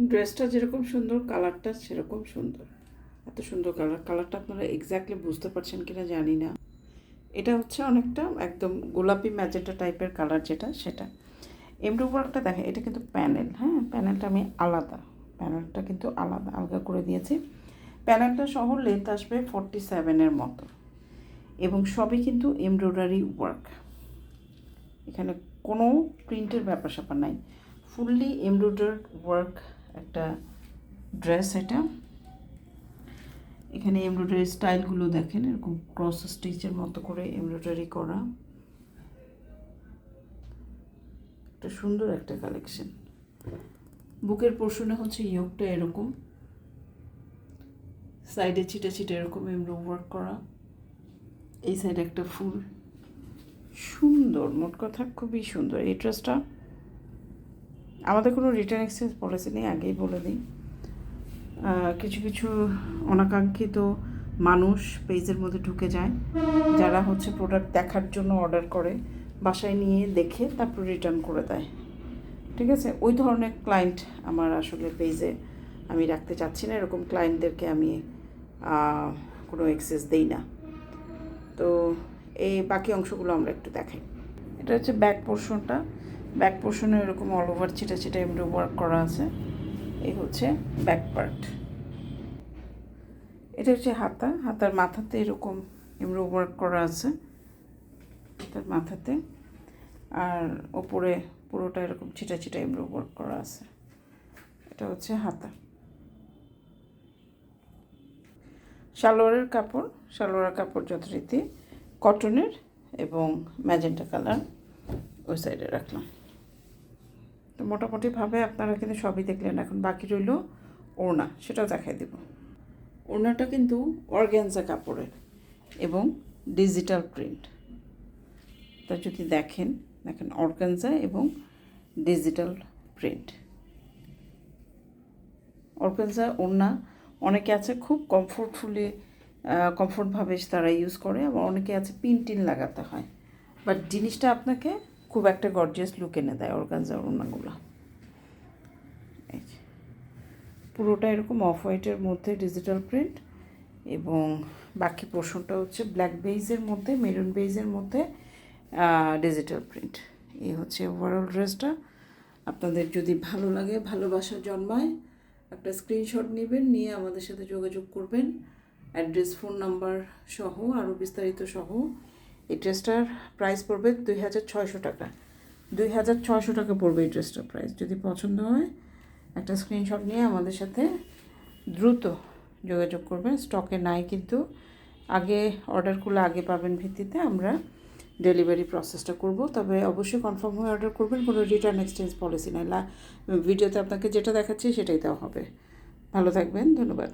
ড্রেসটা যেরকম সুন্দর, কালারটা সেরকম সুন্দর। এত সুন্দর কালার। কালারটা আপনারা এক্স্যাক্টলি বুঝতে পারছেন কিনা জানি না। এটা হচ্ছে অনেকটা একদম গোলাপি ম্যাজেন্টা টাইপের কালার যেটা, সেটা। এমডি ওয়ার্কটা দেখেন, এটা কিন্তু প্যানেল হ্যাঁ? প্যানেলটা আমি আলাদা। প্যানেলটা কিন্তু আলাদা, আলগা করে দিয়েছি। প্যানেলটা সহ লেন্থ আসবে ফর্টি সেভেনের মতো। এবং সবই কিন্তু এমব্রয়ডারি ওয়ার্ক এখানে কোনো প্রিন্টের ব্যাপার স্যাপার নাই। ফুললি এমব্রয়ডার ওয়ার্ক একটা ড্রেস এটা এখানে এমব্রয়ডারি স্টাইলগুলো দেখেন, এরকম ক্রস স্টিচের মতো করে এমব্রয়ডারি করা। একটা সুন্দর একটা কালেকশন বুকের পোর্শনে হচ্ছে ইয়োগটা এরকম। সাইডে ছিটে ছিটে এরকম এমব্রো ওয়ার্ক করা। এই সাইডে একটা ফুল। সুন্দর, মোট কথা খুবই সুন্দর। এই ড্রেসটা আমাদের কোনো রিটার্ন এক্সচেঞ্জ পলিসি নেই, আগেই বলে দিই। কিছু কিছু অনাকাঙ্ক্ষিত মানুষ পেজের মধ্যে ঢুকে যায়, যারা হচ্ছে প্রোডাক্ট দেখার জন্য অর্ডার করে, বাসায় নিয়ে দেখে তারপর রিটার্ন করে দেয়। ঠিক আছে? ওই ধরনের ক্লায়েন্ট আমার আসলে পেজে আমি রাখতে চাচ্ছি না, এরকম ক্লায়েন্টদেরকে আমি কোনো এক্সেস দেই না। তো এই বাকি অংশগুলো আমরা একটু দেখাই। এটা হচ্ছে ব্যাক পোর্শনটা ব্যাক পোর্শনে এরকম অল ওভার ছিটা ছিটা এমনি ওয়ার্ক করা আছে। এই হচ্ছে ব্যাক পার্ট এটা হচ্ছে হাতা। হাতার মাথাতে এরকম এমনি ওয়ার্ক করা আছে। হাতার মাথাতে। আর ওপরে পুরোটা এরকম ছিটা ছিটা এমনি ওয়ার্ক করা আছে। এটা হচ্ছে হাতা। সালোয়ারের কাপড়। সালোয়ারের কাপড় যথারীতি কটনের এবং ম্যাজেন্টা কালার ওই সাইডে রাখলাম। মোটামুটিভাবে আপনারা কিন্তু সবই দেখলেন। এখন বাকি রইল ওড়না, সেটাও দেখাই দেব। ওড়নাটা কিন্তু অর্গ্যানজা কাপড়ের এবং ডিজিটাল প্রিন্ট। তা যদি দেখেন দেখেন অর্গ্যানজা এবং ডিজিটাল প্রিন্ট। অর্গানজা ওড়না অনেকে আছে খুব কমফোর্টফুলি কমফোর্টভাবে তারা ইউজ করে, আবার অনেকে আছে পিন টিন লাগাতে হয়। বাট জিনিসটা আপনাকে খুব একটা গর্জিয়াস লুক এনে দেয় অর্গানজা ওড়নাগুলো। পুরোটা এরকম অফ হোয়াইটের মধ্যে ডিজিটাল প্রিন্ট এবং বাকি পোর্শনটা হচ্ছে ব্ল্যাক বেইজের মধ্যে মেরুন বেইজের মধ্যে ডিজিটাল প্রিন্ট এই হচ্ছে ওভারঅল ড্রেসটা আপনাদের যদি ভালো লাগে, ভালোবাসা জন্মায়, একটা স্ক্রিনশট নেবেন, নিয়ে আমাদের সাথে যোগাযোগ করবেন। অ্যাড্রেস ফোন নাম্বার সহ আরও বিস্তারিত সহ। এই ড্রেসটার প্রাইস পড়বে দুই হাজার ছয়শো টাকা। দুই হাজার ছয়শো টাকা পড়বে এই ড্রেসটার প্রাইস যদি পছন্দ হয়, একটা স্ক্রিনশট নিয়ে আমাদের সাথে দ্রুত যোগাযোগ করবেন। স্টকে নাই কিন্তু আগে অর্ডার করলে আগে পাবেন ভিত্তিতে আমরা ডেলিভারি প্রসেসটা করব। তবে অবশ্যই কনফার্ম হয়ে অর্ডার করবেন, কোনো রিটার্ন এক্সচেঞ্জ পলিসি নাই। ভিডিওতে আপনাকে যেটা দেখাচ্ছি সেটাই দেওয়া হবে। ভালো থাকবেন, ধন্যবাদ।